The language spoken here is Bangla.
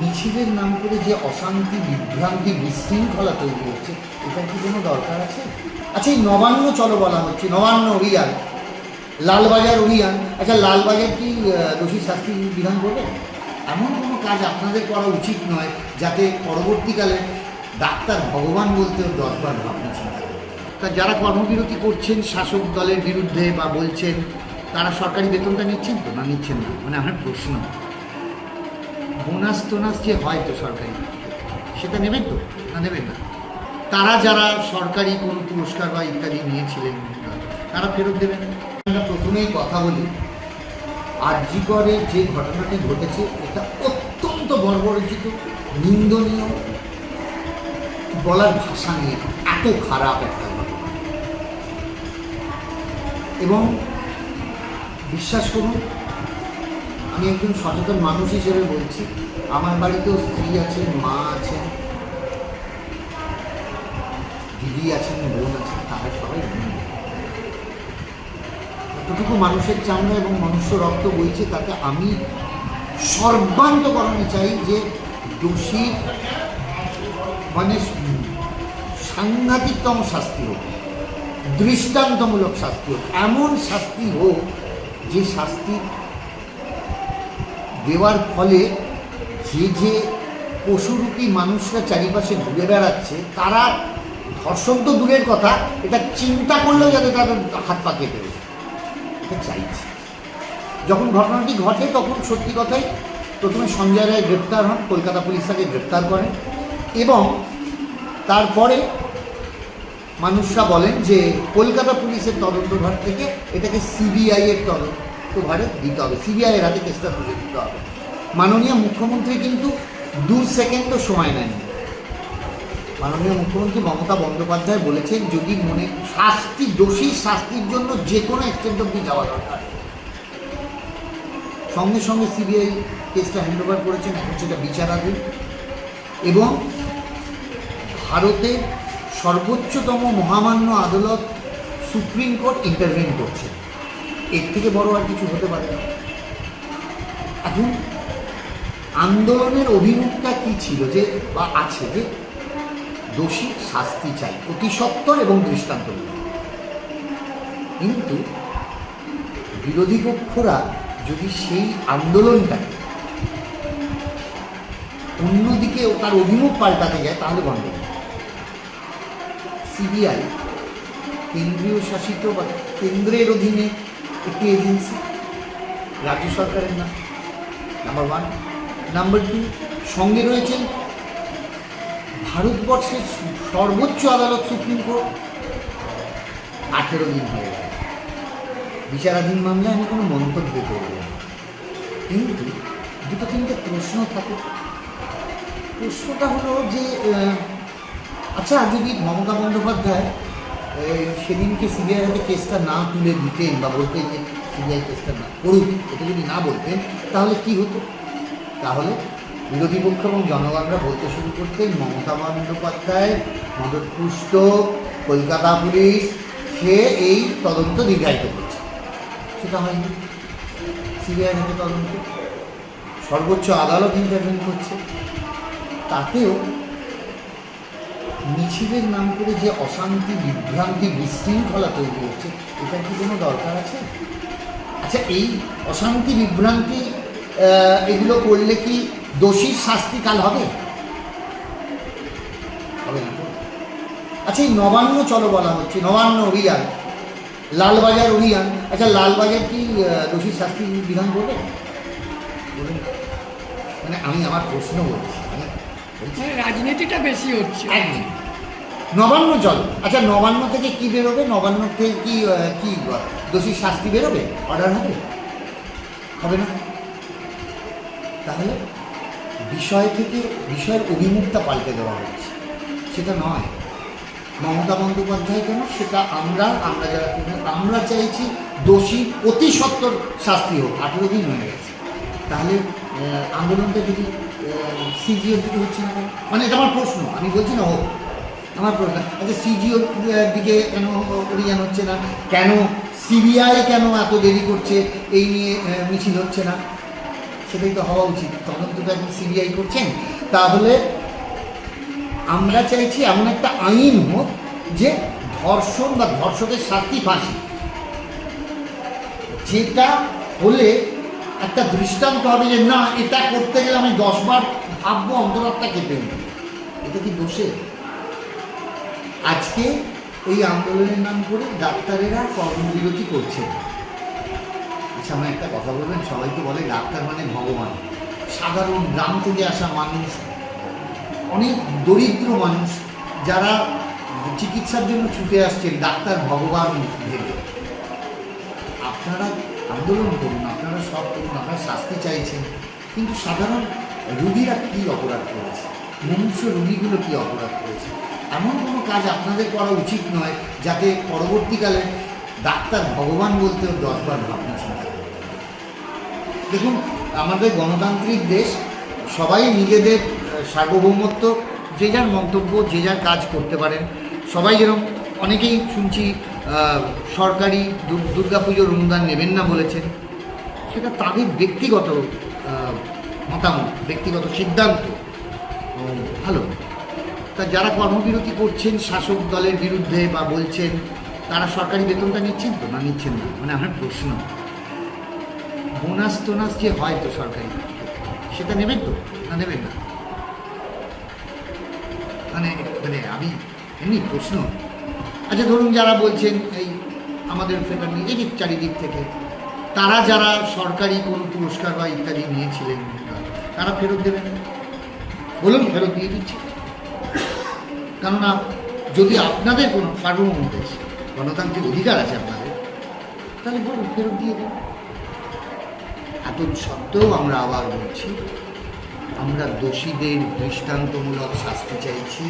মিছিলের নাম করে যে অশান্তি, বিভ্রান্তি, বিশৃঙ্খলা তৈরি হচ্ছে, এটা কি কোনো দরকার আছে? আচ্ছা এই নবান্ন চলো বলা হচ্ছে, নবান্ন অভিযান। লালবাজার অভিযান। আচ্ছা লালবাজার কি দোষী শাস্তি বিধান করবে? এমন কোনো কাজ আপনাদের করা উচিত নয় যাতে পরবর্তীকালে ডাক্তার ভগবান বলতেও দশবার ভাবনা চিন্তা। তা যারা কর্মবিরতি করছেন, শাসক দলের বিরুদ্ধে বা বলছেন, তারা সরকারি বেতনটা নিচ্ছেন তো? না নিচ্ছেন না? মানে আমার প্রশ্ন। বোনাস টোনাস যে হয় তো সরকারি? সেটা নেবেন তো? না, নেবেন না। তারা যারা সরকারি কোনো পুরস্কার বা ইত্যাদি নিয়েছিলেন, তারা ফেরত দেবেন। আমরা প্রথমেই কথা বলি আরজিকরের যে ঘটনাটি ঘটেছে, এটা অত্যন্ত বর্বরচিত, নিন্দনীয়, বলার ভাষা নিয়ে এত খারাপ একটা ঘটনা। এবং বিশ্বাস করুন আমি একজন সচেতন মানুষ হিসেবে বলছি। আমার বাড়িতেও স্ত্রী আছেন, মা আছেন, দিদি আছেন, বোন আছেন, তারা সবাই যতটুকু মানুষের চামড়া এবং মনুষ্য রক্ত বইছে, তাতে আমি সর্বান্তকরণে চাই যে দোষী মানে সাংঘাতিকতম শাস্তি হোক, দৃষ্টান্তমূলক শাস্তি হোক, এমন শাস্তি হোক যে শাস্তি দেওয়ার ফলে যে যে পশুরূপী মানুষরা চারিপাশে ঘুরে বেড়াচ্ছে, তারা ধর্ষণ তো দূরের কথা, এটা চিন্তা করলেও যাতে তাদের হাত পা কেটে দেয় এটা চাইছি। যখন ঘটনাটি ঘটে, তখন সত্যি কথাই প্রথমে সঞ্জয় রায় গ্রেপ্তার হন, কলকাতা পুলিশ তাকে গ্রেপ্তার করেন এবং তারপরে মানুষরা বলেন যে কলকাতা পুলিশের তদন্তভার থেকে এটাকে সিবিআইয়ের এর তদন্তভারে দিতে হবে। সিবিআই এর হাতে কেসটা তুলে দিতে হবে। মাননীয় মুখ্যমন্ত্রী কিন্তু দু সেকেন্ডও সময় নেননি মাননীয় মুখ্যমন্ত্রী মমতা বন্দ্যোপাধ্যায় বলেছেন, যদি মনে শাস্তি, দোষী শাস্তির জন্য যে কোনো এক্সটেন্ট অব্দি যাওয়া দরকার। সঙ্গে সঙ্গে সিবিআই কেসটা হ্যান্ড ওভার করেছেন, এখন সেটা বিচারাধীন। এবং ভারতের সর্বোচ্চতম মহামান্য আদালত সুপ্রিম কোর্ট ইন্টারভেন করছে। এর থেকে বড় আর কিছু হতে পারে না। এখন আন্দোলনের অভিমুখটা কি ছিল যে, বা আছে যে, দোষী শাস্তি চাই, অতি সত্বর এবং দৃষ্টান্ত কিন্তু বিরোধী পক্ষরা যদি সেই আন্দোলনটাকে অন্যদিকে তার অভিমুখ পাল্টাতে যায়, তাহলে বন্ধ। সিবিআই কেন্দ্রীয় শাসিত বা কেন্দ্রের অধীনে একটি এজেন্সি রাজ্য সরকারের না নাম্বার ওয়ান নাম্বার টু সঙ্গে রয়েছেন ভারতবর্ষের সর্বোচ্চ আদালত সুপ্রিম কোর্ট। আঠেরো দিন হয়ে গেল। বিচারাধীন মামলায় আমি কোনো মন্তব্য করব না। কিন্তু দুটো তিনটে প্রশ্ন থাকে। প্রশ্নটা হলো যে আচ্ছা যদি মমতা বন্দ্যোপাধ্যায় সেদিনকে সিবিআই হাতে কেসটা না তুলে দিতেন বা বলতেন যে সিবিআই কেসটা না করুক, এটা যদি না বলতেন, তাহলে কি হতো? তাহলে বিরোধী পক্ষ এবং জনগণরা বলতে শুরু করতেন, মমতা বন্দ্যোপাধ্যায় মদতপুষ্ট কলকাতা পুলিশ, সে এই তদন্ত দীর্ঘায়িত করছে। সেটা হয়নি। সিবিআই হাতে তদন্ত। সর্বোচ্চ আদালত ইন্টারভেন করছে। তাতেও মিছিলের নাম করে যে অশান্তি, বিভ্রান্তি, বিশৃঙ্খলা তৈরি হচ্ছে, এটা কি কোনো দরকার আছে? আচ্ছা এই অশান্তি, বিভ্রান্তি এগুলো করলে কি দোষীর শাস্তি কাল হবে? হবে না আচ্ছা এই নবান্ন চলো বলা হচ্ছে, নবান্ন অভিযান, লালবাজার অভিযান আচ্ছা লালবাজার কি দোষীর শাস্তি বিধান করবে। মানে আমি আমার প্রশ্ন বলছি বলছি মানে রাজনীতিটা বেশি হচ্ছে। একদিন নবান্ন জল। আচ্ছা নবান্ন থেকে কি বেরোবে? নবান্ন থেকে কি কি দোষীর শাস্তি বেরোবে? অর্ডার হবে? হবে না? তাহলে বিষয় থেকে, বিষয়ের অভিমুখটা পাল্টে দেওয়া হচ্ছে। সেটা নয়। মমতা বন্দ্যোপাধ্যায় কেন? সেটা আমরা আমরা যারা আমরা চাইছি দোষী অতি সত্তর শাস্তি হোক। আঠেরো দিন হয়ে গেছে। তাহলে আন্দোলনটা যদি সিজিওর দিকে হচ্ছে না কেন? মানে এটা আমার প্রশ্ন আমি বলছি না হোক। আমার প্রশ্ন আচ্ছা সিজিওর দিকে কেন অভিযান হচ্ছে না? কেন সিবিআই কেন এত দেরি করছে? এই নিয়ে মিছিল হচ্ছে না? সেটাই তো হওয়া উচিত। তদন্ত তো এখন সিবিআই করছেন। তাহলে আমরা চাইছি এমন একটা আইন হোক যে ধর্ষণ বা ধর্ষকের শাস্তি ফাঁসি। যেটা হলে একটা দৃষ্টান্ত হবে যে, না, এটা করতে গেলে আমি দশবার ভাববো অন্তরাত্মা কেঁপে উঠবে এটা কি দোষে? আজকে এই আন্দোলনের নাম করে ডাক্তারেরা কর্মবিরতি করছে আচ্ছা আমার একটা কথা বলবেন? সবাইকে বলে ডাক্তার মানে ভগবান। সাধারণ গ্রাম থেকে আসা মানুষ, অনেক দরিদ্র মানুষ, যারা চিকিৎসার জন্য ছুটে আসছেন, ডাক্তার ভগবান ভেবে। আপনারা আন্দোলন করুন, আপনারা সব করুন, আপনারা শাস্তি চাইছেন। কিন্তু সাধারণ রুগীরা কী অপরাধ করেছে? মনুষ্য রুগীগুলো কী অপরাধ করেছে? এমন কোনো কাজ আপনাদের করা উচিত নয় যাতে পরবর্তীকালে ডাক্তার ভগবান বলতেও দশবার ভাবনা চিন্তা দেখুন, আমাদের গণতান্ত্রিক দেশ, সবাই নিজেদের সার্বভৌমত্ব, যে যার মন্তব্য, যে যার কাজ করতে পারেন। সবাই যেরকম অনেকেই শুনছি সরকারি দুর- দুর্গাপুজোর অনুদান নেবেন না বলেছেন। সেটা তাদের ব্যক্তিগত মতামত, ব্যক্তিগত সিদ্ধান্ত। ভালো। তা যারা কর্মবিরতি করছেন, শাসক দলের বিরুদ্ধে বা বলছেন, তারা সরকারি বেতনটা নিচ্ছেন তো? না, নিচ্ছেন না? মানে আমার প্রশ্ন। বোনাস টোনাস যে হয় তো সরকারি? সেটা নেবেন তো? না, নেবেন না? মানে মানে আমি, এমনি প্রশ্ন। আচ্ছা ধরুন যারা বলছেন এই আমাদের ফেডারেল নিজেদের চারিদিক থেকে, তারা যারা সরকারি কোনো পুরস্কার বা ইত্যাদি নিয়েছিলেন, তারা ফেরত দেবেন? বলুন, ফেরত দিয়ে দিচ্ছি। কেননা, যদি আপনাদের কোনো সার্বভৌম দেশ গণতান্ত্রিক অধিকার আছে আপনাদের, তাহলে বলুন, ফেরত দিয়ে দিন। এত সত্ত্বেও আমরা আবার বলছি, আমরা দোষীদের দৃষ্টান্তমূলক শাস্তি চাইছি।